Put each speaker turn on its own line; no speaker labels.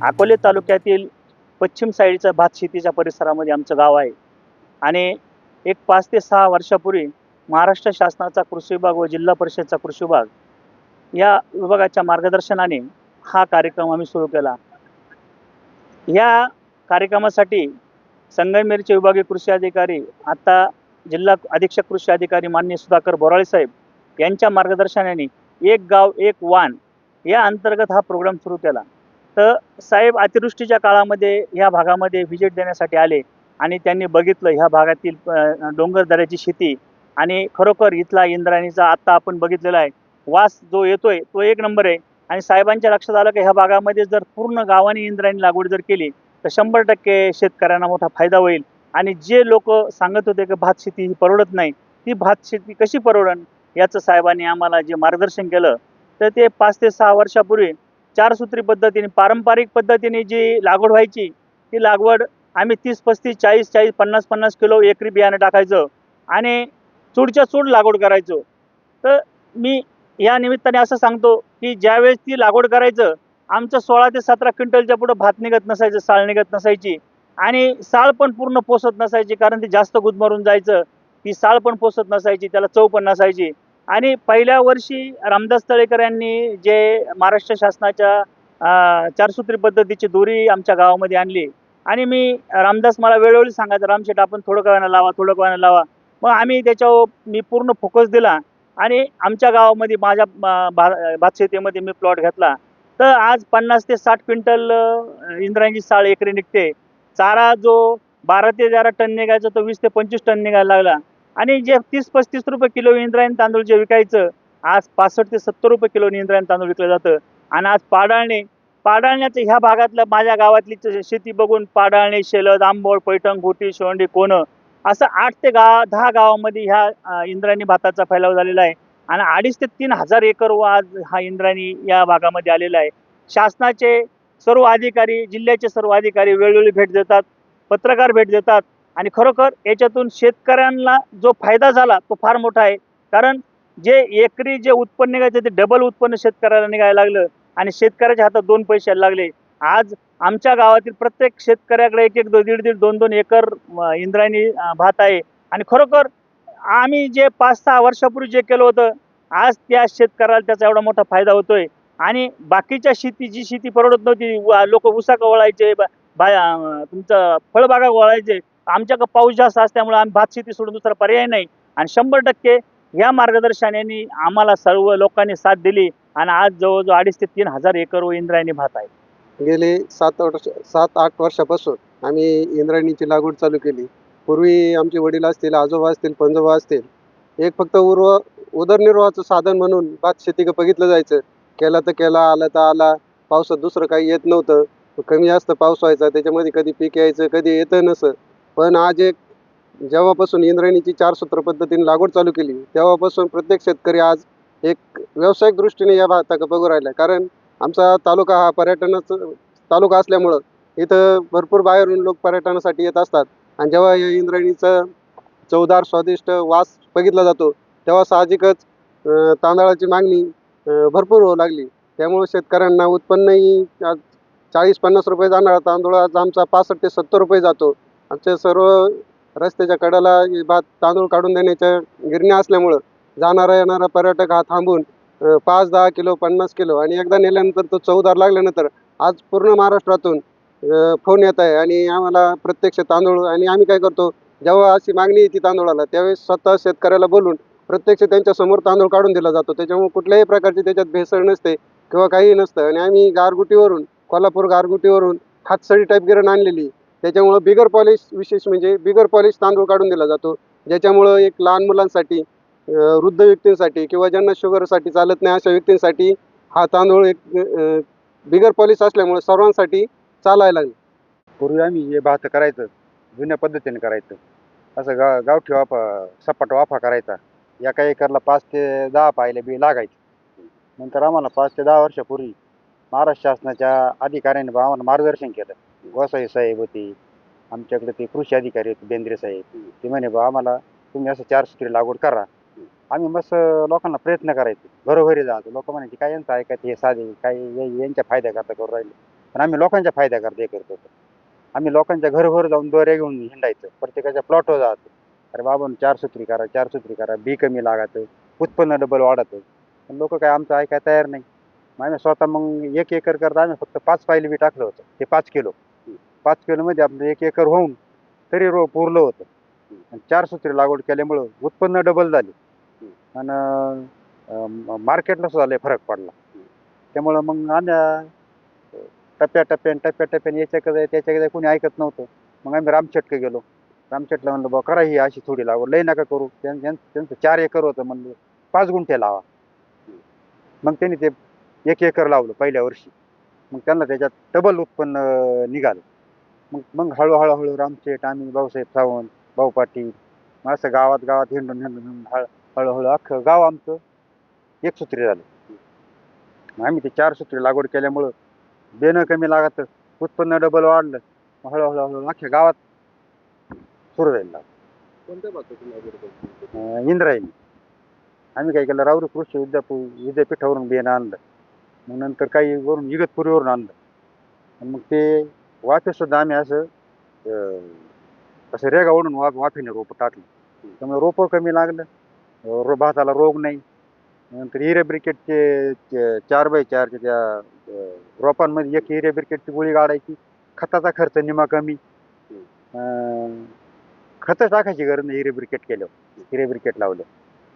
अकोले तालुक्यातील पश्चिम साईडच्या भात शेतीच्या परिसरामध्ये आमचं गाव आहे. आणि एक पाच ते सहा वर्षापूर्वी महाराष्ट्र शासनाचा कृषी विभाग व जिल्हा परिषदचा कृषी विभाग या विभागाच्या मार्गदर्शनाने हा कार्यक्रम आम्ही सुरू केला. या कार्यक्रमासाठी संगमेरचे विभागीय कृषी अधिकारी आता जिल्हा अधीक्षक कृषी अधिकारी माननीय सुधाकर बोराळे साहेब यांच्या मार्गदर्शनाने एक गाव एक वाण या अंतर्गत हा प्रोग्राम सुरू केला. तर साहेब अतिवृष्टीच्या काळामध्ये ह्या भागामध्ये व्हिजिट देण्यासाठी आले आणि त्यांनी बघितलं ह्या भागातील डोंगरदऱ्याची डोंगर दऱ्याची शेती आणि खरोखर इथला इंद्रायणीचा आत्ता आपण बघितलेला आहे. वास जो येतोय तो एक नंबर आहे. आणि साहेबांच्या लक्षात आलं की ह्या भागामध्ये जर पूर्ण गावाने इंद्रायणी लागवड जर केली तर शंभर टक्के शेतकऱ्यांना मोठा फायदा होईल. आणि जे लोक सांगत होते की भात शेती ही परवडत नाही ती भात शेती कशी परवडन याचं साहेबांनी आम्हाला जे मार्गदर्शन केलं तर ते पाच ते सहा वर्षापूर्वी चारसूत्री पद्धतीने पारंपरिक पद्धतीने जी लागवड व्हायची ती लागवड आम्ही तीस पस्तीस चाळीस चाळीस पन्नास पन्नास किलो एकरी बियाणं टाकायचं आणि चूडच्या चूड लागवड करायचो. तर मी या निमित्ताने असं सांगतो की ज्यावेळेस ती लागवड करायचं आमचं सोळा ते सतरा क्विंटलच्या पुढं भात निघत नसायचं साळ निघत नसायची आणि साळ पण पूर्ण पोसत नसायची कारण ती जास्त गुदमरून जायचं. ती साळ पण पोसत नसायची त्याला चव पण नसायची. आणि पहिल्या वर्षी रामदास तळेकर यांनी जे महाराष्ट्र शासनाच्या चारसूत्री पद्धतीची दोरी आमच्या गावामध्ये आणली. आणि मी रामदास मला वेळोवेळी सांगायचं रामशेठ आपण थोडं कळायला लावा थोडं कळायला लावा. मग आम्ही त्याच्यावर मी पूर्ण फोकस दिला आणि आमच्या गावामध्ये माझ्या भा भात शेतीमध्ये मी प्लॉट घेतला. तर आज पन्नास ते साठ क्विंटल अं, इंद्रायणी साळ एकरी निघते. चारा जो बारा ते तेरा टन निघायचा तो वीस ते पंचवीस टन निघायला लागला. आणि जे तीस पस्तीस रुपये किलो इंद्रायणी तांदूळ जे विकायचं आज पासष्ट ते सत्तर रुपये किलो इंद्रायण तांदूळ विकलं जातं. आणि आज पाडाळणे पाडाळण्याचं ह्या भागातलं माझ्या गावातली शेती बघून पाडाळणे शेलद आंबोळ पैठण घोटी शिवंडी कोणं असं आठ ते गा दहा गावामध्ये ह्या इंद्रायणी भाताचा फैलाव झालेला आहे. आणि अडीच ते तीन हजार एकर व आज हा इंद्रायणी या भागामध्ये आलेला आहे. शासनाचे सर्व अधिकारी जिल्ह्याचे सर्व अधिकारी वेळोवेळी भेट देतात पत्रकार भेट देतात. आणि खरोखर याच्यातून शेतकऱ्यांना जो फायदा झाला तो फार मोठा आहे. कारण जे एकरी जे उत्पन्न निघायचं ते डबल उत्पन्न शेतकऱ्याला निघायला लागलं आणि शेतकऱ्याच्या हातात दोन पैसे लागले. आज आमच्या गावातील प्रत्येक शेतकऱ्याकडे एक एक दो- दीड दीड दोन दोन एकर इंद्रायणी भात आहे. आणि खरोखर आम्ही जे पाच सहा वर्षापूर्वी जे केलं होतं आज त्या शेतकऱ्याला त्याचा एवढा मोठा फायदा होतोय. आणि बाकीच्या शेती जी शेती परवडत नव्हती लोक उसाक वळायचे बा तुमचं फळबागा वळायचे आमच्याकडे पाऊस जास्त असल्यामुळे आम्ही भात शेती सोडून दुसरा पर्याय नाही. आणि शंभर टक्के या मार्गदर्शनाने आम्हाला सर्व लोकांनी साथ दिली आणि आज जवळजवळ अडीच ते तीन हजार एकर व इंद्रायणी भात आहे.
गेले सात वर्ष सात आठ वर्षापासून आम्ही इंद्रायणीची लागवड चालू केली. पूर्वी आमचे वडील असतील आजोबा असतील पंजोबा असतील एक फक्त उर्व उदरनिर्वाहाचं साधन म्हणून भात शेती बघितलं जायचं. केला तर केला आला तर आला पावसात दुसरं काही येत नव्हतं. कमी जास्त पाऊस व्हायचा त्याच्यामध्ये कधी पीक यायचं कधी येतं नसं. पण आज एक जेव्हापासून इंद्रायणीची चार सूत्र पद्धतीने लागवड चालू केली तेव्हापासून प्रत्येक शेतकरी आज एक व्यावसायिक दृष्टीने या भाताक बघू राहिला. कारण आमचा तालुका हा पर्यटनाचा तालुका असल्यामुळं इथं भरपूर बाहेरून लोक पर्यटनासाठी येत असतात. आणि जेव्हा या इंद्रायणीचं चवदार स्वादिष्ट वास बघितला जातो तेव्हा साहजिकच तांदळाची मागणी भरपूर होऊ लागली. त्यामुळे शेतकऱ्यांना उत्पन्नही चाळीस पन्नास रुपये जाणारा तांदूळ आज आमचा पासष्ट ते सत्तर रुपये जातो. आमच्या सर्व रस्त्याच्या कडेला भात तांदूळ काढून देण्याच्या गिरण्या असल्यामुळं जाणारा येणारा पर्यटक हा थांबून पाच दहा किलो पन्नास किलो आणि एकदा नेल्यानंतर तो चौदार लागल्यानंतर आज पूर्ण महाराष्ट्रातून फोन येत आहे आणि आम्हाला प्रत्यक्ष तांदूळ आणि आम्ही काय करतो जेव्हा अशी मागणी येते तांदूळाला त्यावेळेस स्वतः शेतकऱ्याला बोलून प्रत्यक्ष त्यांच्यासमोर तांदूळ काढून दिला जातो. त्याच्यामुळे कुठल्याही प्रकारची त्याच्यात भेसळ नसते किंवा काही नसतं आणि आम्ही गारगुटीवरून कोल्हापूर गारगुटीवरून हातसडी टाईप गिरण आणलेली त्याच्यामुळं बिगर पॉलिश विशेष म्हणजे बिगर पॉलिश तांदूळ काढून दिला जातो. ज्याच्यामुळं एक लहान मुलांसाठी वृद्ध व्यक्तींसाठी किंवा ज्यांना शुगरसाठी चालत नाही अशा व्यक्तींसाठी हा तांदूळ एक बिगर पॉलिश असल्यामुळे सर्वांसाठी चालायला लागले.
पूर्वी आम्ही हे भात करायचं जुन्या पद्धतीने करायचं. असं गा गावठी वाफा सपाट वाफा करायचा. एका एकरला पाच ते दहा पायले बी लागायचे. नंतर आम्हाला पाच ते दहा वर्षापूर्वी महाराष्ट्र शासनाच्या अधिकाऱ्यांनी बा आम्हाला मार्गदर्शन केलं. गोसाई साहेब होते आमच्याकडे ते कृषी अधिकारी होते बेंद्रे साहेब. ते म्हणे बा आम्हाला तुम्ही असं चार सुत्री लागवड करा. आम्ही मस्त लोकांना प्रयत्न करायचे. घरोघरी जायचो लोक म्हणायचे काय यांचं ऐकायचं? हे साधे काय यांच्या फायद्याकरता करू राहिले? पण आम्ही लोकांच्या फायद्याकरता हे करत. होतो आम्ही लोकांच्या घरोघर जाऊन दोऱ्या घेऊन हिंडायचं. प्रत्येकाच्या प्लॉटवर जायचं अरे बाबा चार सुत्री करा चार सुत्री करा. बी कमी लागायचं. उत्पन्न डबल वाढतं पण लोक काय आमचं ऐकाय तयार नाही. मग आम्ही स्वतः मग एक एकर करता आम्ही फक्त पाच पायली बी टाकलं होतं. ते पाच किलो. पाच किलोमध्ये आपलं एक एकर होऊन तरी रो पुरलं होतं. आणि चार सूत्री लागवड केल्यामुळं उत्पन्न डबल झाली. आणि मार्केटला सुद्धा लय फरक पडला. त्यामुळं मग आम्ही टप्प्याटप्प्याने टप्प्याटप्प्याने याच्याकडे त्याच्याकडे कोणी ऐकत नव्हतं. मग आम्ही रामचटके गेलो. रामचटला म्हणलं बा करा ही अशी थोडी लागवड लय नका करू. त्यां- त्यांचं चार एकर होतं म्हणलं पाच गुंठे लावा. मग त्यांनी ते एक एकर लावलं पहिल्या वर्षी. मग त्यांना त्याच्यात डबल उत्पन्न निघालं. मग मग हळूहळू हळू रामशेठ आम्ही भाऊसाहेब सावंत भाऊ पाटील मग असं गावात गावात हिंडून हिंडून हिंडून हळ हळूहळू अख्खं गाव आमचं एक सूत्री झालं. मग आम्ही ते चार सूत्री लागवड केल्यामुळं बेणं कमी लागत उत्पन्न डबल वाढलं. मग हळूहळू हळूहळू अख्ख्या गावात सुरू झालं
कोणत्या भाताची लागवड करतो
अं, इंद्रायणी. आम्ही काय केलं राऊरी कृषी विद्यापू विद्यापीठावरून बियाणं आणलं. मग नंतर काही वरून इगतपुरीवरून आणलं. आणि मग ते वाफेसुद्धा आम्ही असं असं रेगा ओढून वाफ वाफेने रोपं टाकली त्यामुळे रोपं कमी लागलं रो भाताला रोग नाही नंतर हिरे ब्रिकेटचे चार बाय चारच्या त्या रोपांमध्ये एक हिरे ब्रिकेटची गोळी काढायची खताचा खर्च निमा कमी खतं टाकायची गरज नाही हिरे ब्रिकेट केलं हिरे ब्रिकेट लावलं